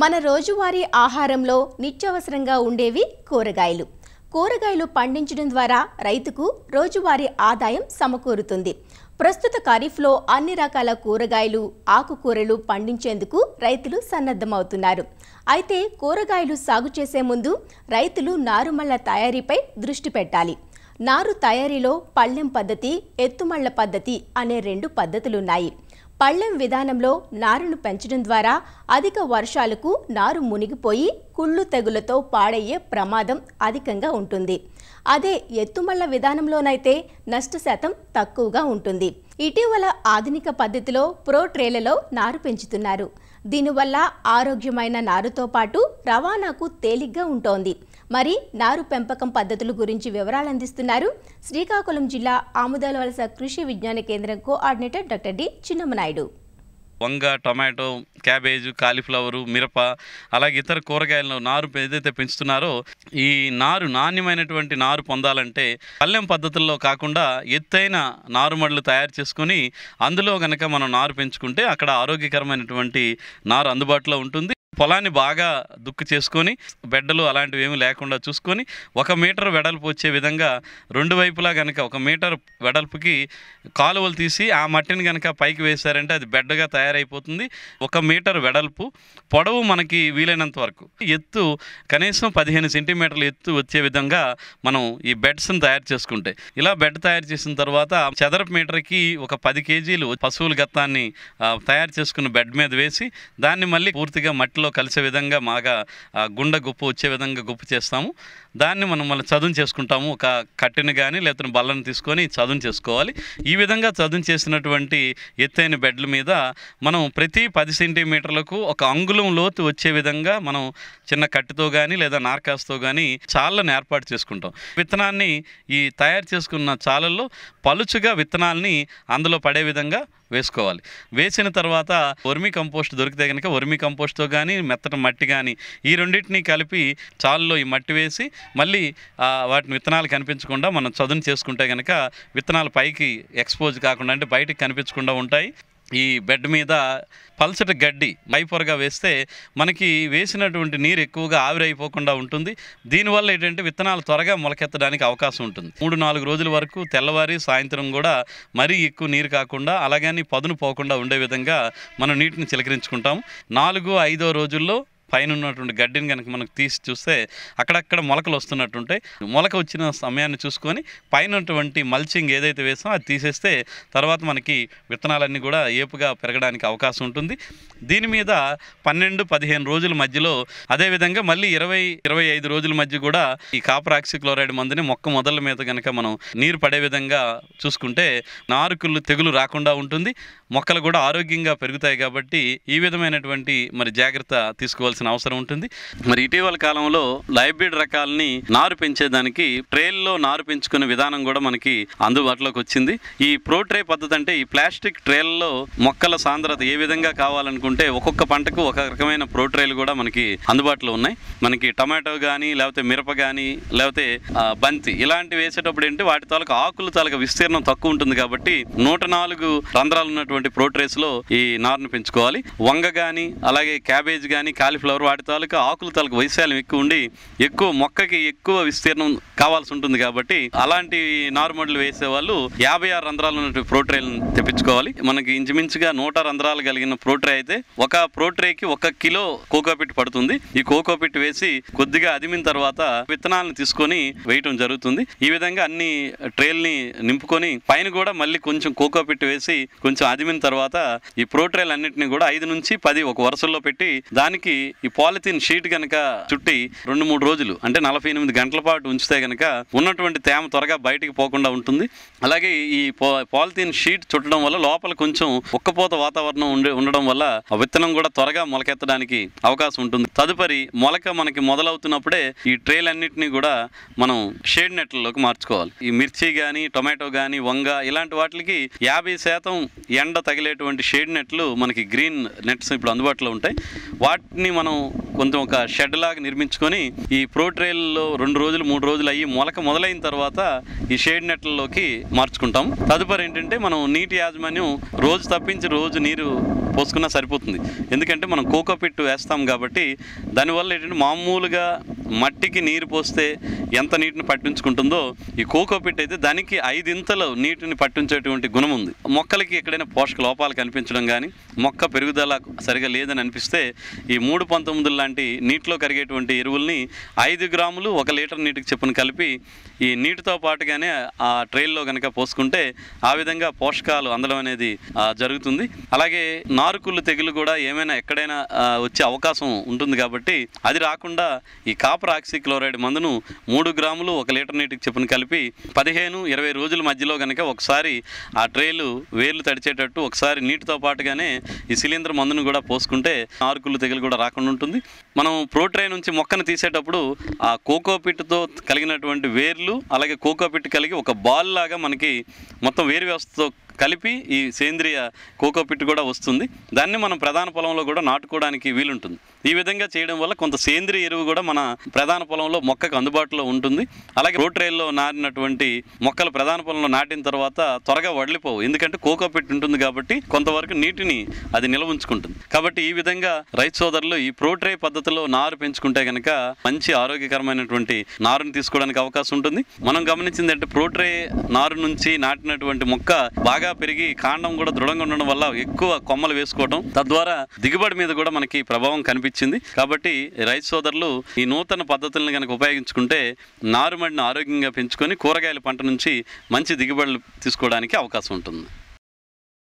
మన రోజువారీ ఆహారంలో నిత్యవసరంగా ఉండేవి కూరగాయలు. కూరగాయలు పండించడం ద్వారా రైతుకు రోజువారీ ఆదాయం సమకూరుతుంది. ప్రస్తుత ఖరీఫ్లో అన్ని రకాల కూరగాయలు ఆకుకూరలు పండించేందుకు రైతులు సన్నద్ధమవుతున్నారు. అయితే కూరగాయలు సాగు చేసే ముందు రైతులు నారుమళ్ళ తయారీపై దృష్టి పెట్టాలి. నారు తయారీలో పళ్ళెం పద్ధతి ఎత్తుమళ్ళ పద్ధతి అనే రెండు పద్ధతులున్నాయి. పళ్ళెం విధానంలో నారును పెంచడం ద్వారా అధిక వర్షాలకు నారు మునిగిపోయి కుళ్ళు తెగులతో పాడయ్యే ప్రమాదం అధికంగా ఉంటుంది. అదే ఎత్తుమళ్ళ విధానంలోనైతే నష్ట శాతం తక్కువగా ఉంటుంది. ఇటీవల ఆధునిక పద్ధతిలో ప్రో ట్రేలలో నారు పెంచుతున్నారు. దీనివల్ల ఆరోగ్యమైన నారుతో పాటు రవాణాకు తేలిగ్గా ఉంటోంది. మరి నారు పెంపకం పద్ధతుల గురించి వివరాలు అందిస్తున్నారు శ్రీకాకుళం జిల్లా ఆముదాల వలస Krishi Vignana Kendram coordinator doctor D Chinnamanaidu వంగ టొమాటో క్యాబేజ్ కాలీఫ్లవరు మిరప అలాగే ఇతర కూరగాయలను నారు ఏదైతే పెంచుతున్నారో ఈ నారు నాణ్యమైనటువంటి నారు పొందాలంటే పల్లెం పద్ధతుల్లో కాకుండా ఎత్తైన నారుమడులు తయారు చేసుకొని అందులో కనుక మనం నారు పెంచుకుంటే అక్కడ ఆరోగ్యకరమైనటువంటి నారు అందుబాటులో ఉంటుంది. పొలాన్ని బాగా దుక్కు చేసుకొని బెడ్డలు అలాంటివి ఏమీ లేకుండా చూసుకొని ఒక మీటర్ వెడల్పు వచ్చే విధంగా రెండు వైపులా కనుక ఒక మీటర్ వెడల్పుకి కాలువలు తీసి ఆ మట్టిని కనుక పైకి వేశారంటే అది బెడ్డగా తయారైపోతుంది. ఒక మీటర్ వెడల్పు పొడవు మనకి వీలైనంత వరకు. ఎత్తు కనీసం పదిహేను సెంటీమీటర్ల ఎత్తు వచ్చే విధంగా మనం ఈ బెడ్స్ని తయారు చేసుకుంటే. ఇలా బెడ్ తయారు చేసిన తర్వాత చదరపు మీటర్కి ఒక పది కేజీలు పశువుల గత్తాన్ని తయారు చేసుకున్న బెడ్ మీద వేసి దాన్ని మళ్ళీ పూర్తిగా మట్టిలో కలిసే విధంగా మాగా ఆ, గుండ గుప్పు వచ్చే విధంగా గుప్పు చేస్తాము. దాన్ని మనం మళ్ళీ చదును చేసుకుంటాము. ఒక కట్టెను కానీ లేకపోతే బల్లను తీసుకొని చదును చేసుకోవాలి. ఈ విధంగా చదును చేసినటువంటి ఎత్తైన బెడ్ల మీద మనం ప్రతి పది సెంటీమీటర్లకు ఒక అంగుళం లోతు వచ్చే విధంగా మనం చిన్న కట్టెతో కానీ లేదా నార్కాస్తో కానీ చాళ్ళను ఏర్పాటు చేసుకుంటాం. విత్తనాన్ని ఈ తయారు చేసుకున్న చాలల్లో పలుచుగా విత్తనాల్ని అందులో పడే విధంగా వేసుకోవాలి. వేసిన తర్వాత వర్మి కంపోస్ట్ దొరికితే కనుక వర్మి కంపోస్ట్తో కానీ మెత్తటి మట్టి కానీ ఈ రెండింటిని కలిపి చాలులో ఈ మట్టి వేసి మళ్ళీ వాటిని విత్తనాలు కనిపించకుండా మనం చదును చేసుకుంటే కనుక విత్తనాలు పైకి ఎక్స్పోజ్ కాకుండా అంటే బయటికి కనిపించకుండా ఉంటాయి. ఈ బెడ్ మీద పల్చటి గడ్డి మైపొరగా వేస్తే మనకి వేసినటువంటి నీరు ఎక్కువగా ఆవిరైపోకుండా ఉంటుంది. దీనివల్ల ఏంటంటే విత్తనాలు త్వరగా మొలకెత్తడానికి అవకాశం ఉంటుంది. మూడు నాలుగు రోజుల వరకు తెల్లవారి సాయంత్రం కూడా మరీ ఎక్కువ నీరు కాకుండా అలాగని పదును పోకుండా ఉండే విధంగా మనం నీటిని చిలకరించుకుంటాం నాలుగు ఐదో రోజుల్లో పైన ఉన్నటువంటి గడ్డిని కనుక మనకు తీసి చూస్తే అక్కడక్కడ మొలకలు వస్తున్నట్టుంటాయి మొలక వచ్చిన సమయాన్ని చూసుకొని పైన ఉన్నటువంటి మల్చింగ్ ఏదైతే వేసామో అది తీసేస్తే తర్వాత మనకి విత్తనాలన్నీ కూడా ఏపుగా పెరగడానికి అవకాశం ఉంటుంది. దీని మీద పన్నెండు పదిహేను రోజుల మధ్యలో అదేవిధంగా మళ్ళీ ఇరవై ఇరవై ఐదు రోజుల మధ్య కూడా ఈ కాపరాక్సిక్లోరైడ్ మందుని మొక్క మొదల మీద కనుక మనం నీరు పడే విధంగా చూసుకుంటే నారుకుళ్ళు తెగులు రాకుండా ఉంటుంది. మొక్కలు కూడా ఆరోగ్యంగా పెరుగుతాయి కాబట్టి ఈ విధమైనటువంటి మరి జాగ్రత్త తీసుకోవాల్సి చేయాల్సిన అవసరం ఉంటుంది. మరి ఇటీవల కాలంలో లైబ్రిడ్ రకాలని నారు పెంచేదానికి ట్రేల్లో నారు పెంచుకునే విధానం కూడా మనకి అందుబాటులోకి వచ్చింది. ఈ ప్రో ట్రే పద్ధతి అంటే ఈ ప్లాస్టిక్ ట్రేల్లో మొక్కల సాంద్రత ఏ విధంగా కావాలనుకుంటే ఒక్కొక్క పంటకు ఒక రకమైన ప్రో ట్రేలు కూడా మనకి అందుబాటులో ఉన్నాయి. మనకి టమాటో కానీ లేకపోతే మిరప కానీ లేకపోతే బంతి ఇలాంటివి వేసేటప్పుడు ఏంటి వాటి తాలూకు ఆకులు తాలూకు విస్తీర్ణం తక్కువ ఉంటుంది కాబట్టి నూట నాలుగు రంధ్రాలు ఉన్నటువంటి ప్రోట్రేస్లో లో ఈ నారును పెంచుకోవాలి. వంగ కానీ అలాగే క్యాబేజ్ కానీ కాలిఫ్లవర్ ఫ్లవర్ వాటి తాలూకా ఆకుల తాలూకు వైశాల్యం ఎక్కువ ఉండి ఎక్కువ మొక్కకి ఎక్కువ విస్తీర్ణం కావాల్సి ఉంటుంది కాబట్టి అలాంటి నారుమడులు వేసే వాళ్ళు యాభై ఆరు రంధ్రాలు ఉన్నటువంటి ప్రోట్రేలను తెప్పించుకోవాలి. మనకి ఇంచుమించుగా నూట రంధ్రాలు కలిగిన ప్రోట్రే అయితే ఒక ప్రోట్రేకి ఒక కిలో కోకోపిట్ పడుతుంది. ఈ కోకోపిట్ వేసి కొద్దిగా అదిమిన తర్వాత విత్తనాలను తీసుకొని వేయటం జరుగుతుంది. ఈ విధంగా అన్ని ట్రేల్ని నింపుకొని పైన కూడా మళ్ళీ కొంచెం కోకోపిట్ వేసి కొంచెం అదిమిన తర్వాత ఈ ప్రోట్రేల్ అన్నింటినీ కూడా ఐదు నుంచి పది ఒక వరుసల్లో పెట్టి దానికి ఈ పాలిథిన్ షీట్ కనుక చుట్టి రెండు మూడు రోజులు అంటే నలభై ఎనిమిది గంటల పాటు ఉంచితే కనుక ఉన్నటువంటి తేమ త్వరగా బయటికి పోకుండా ఉంటుంది. అలాగే ఈ పాలిథిన్ షీట్ చుట్టడం వల్ల లోపల కొంచెం ఉక్కపోత వాతావరణం ఉండే ఉండడం వల్ల ఆ విత్తనం కూడా త్వరగా మొలకెత్తడానికి అవకాశం ఉంటుంది. తదుపరి మొలక మనకి మొదలవుతున్నప్పుడే ఈ ట్రేలన్నింటినీ కూడా మనం షేడ్ నెట్లలోకి మార్చుకోవాలి. ఈ మిర్చి కానీ టొమాటో కానీ వంగ ఇలాంటి వాటికి యాభై శాతం ఎండ తగిలేటువంటి షేడ్ నెట్లు మనకి గ్రీన్ నెట్స్ ఇప్పుడు అందుబాటులో ఉంటాయి. వాటిని మనం కొంచెం ఒక షెడ్ లాగా నిర్మించుకొని ఈ ప్రోట్రైల్లో రెండు రోజులు మూడు రోజులు అయ్యి మొలక మొదలైన తర్వాత ఈ షేడ్ నెట్లలోకి మార్చుకుంటాం. తదుపరి ఏంటంటే మనం నీటి యాజమాన్యం రోజు తప్పించి రోజు నీరు పోసుకున్నా సరిపోతుంది. ఎందుకంటే మనం కోకో పిట్ వేస్తాం కాబట్టి దానివల్ల ఏంటంటే మామూలుగా మట్టికి నీరు పోస్తే ఎంత నీటిని పట్టించుకుంటుందో ఈ కోకో పిట్ అయితే దానికి ఐదింతలు నీటిని పట్టించేటువంటి గుణం ఉంది. మొక్కలకి ఎక్కడైనా పోషక లోపాలు కనిపించడం కానీ మొక్క పెరుగుదల సరిగా లేదని అనిపిస్తే ఈ మూడు పంతొమ్మిది లాంటి నీటిలో కరిగేటువంటి ఎరువుల్ని ఐదు గ్రాములు ఒక లీటర్ నీటికి చెప్పున కలిపి ఈ నీటితో పాటుగానే ఆ ట్రైల్లో కనుక పోసుకుంటే ఆ విధంగా పోషకాలు అందడం అనేది జరుగుతుంది. అలాగే నారుకుళ్ళు తెగులు కూడా ఏమైనా ఎక్కడైనా వచ్చే అవకాశం ఉంటుంది కాబట్టి అది రాకుండా ఈ కాపు ఆక్సీ క్లోరైడ్ మందును మూడు గ్రాములు ఒక లీటర్ నీటికి చెప్పున కలిపి పదిహేను ఇరవై రోజుల మధ్యలో కనుక ఒకసారి ఆ ట్రేలు వేర్లు తడిచేటట్టు ఒకసారి నీటితో పాటుగానే ఈ శిలీంద్ర మందును కూడా పోసుకుంటే ఆరుకులు తెగులు కూడా రాకుండా ఉంటుంది. మనం ప్రోట్రే నుంచి మొక్కను తీసేటప్పుడు ఆ కోకోపిట్తో కలిగినటువంటి వేర్లు అలాగే కోకో పిట్ కలిగి ఒక బాల్ లాగా మనకి మొత్తం వేరు వ్యవస్థతో కలిపి ఈ సేంద్రియ కోకో పిట్ కూడా వస్తుంది. దాన్ని మనం ప్రధాన పొలంలో కూడా నాటుకోవడానికి వీలుంటుంది. ఈ విధంగా చేయడం వల్ల కొంత సేంద్రియ ఎరువు కూడా మన ప్రధాన పొలంలో మొక్కకు అందుబాటులో ఉంటుంది. అలాగే రోట్రేల్లో నాటినటువంటి మొక్కలు ప్రధాన పొలంలో నాటిన తర్వాత త్వరగా వడిలిపోవు. ఎందుకంటే కోకో పెట్టి ఉంటుంది కాబట్టి కొంతవరకు నీటిని అది నిల్వ ఉంచుకుంటుంది. కాబట్టి ఈ విధంగా రైతు సోదరులు ఈ ప్రోట్రే పద్ధతిలో నారు పెంచుకుంటే కనుక మంచి ఆరోగ్యకరమైనటువంటి నారుని తీసుకోవడానికి అవకాశం ఉంటుంది. మనం గమనించింది అంటే ప్రోట్రే నారు నుంచి నాటినటువంటి మొక్క బాగా పెరిగి కాండం కూడా దృఢంగా ఉండడం వల్ల ఎక్కువ కొమ్మలు వేసుకోవడం తద్వారా దిగుబడి మీద కూడా మనకి ప్రభావం కనిపించింది కాబట్టి రైతు సోదరులు ఈ నూతన పద్ధతులను కనుక ఉపయోగించుకుంటే నారుమడిని ఆరోగ్యంగా పెంచుకొని కూరగాయల పంట నుంచి మంచి దిగుబడులు తీసుకోవడానికి అవకాశం ఉంటుంది.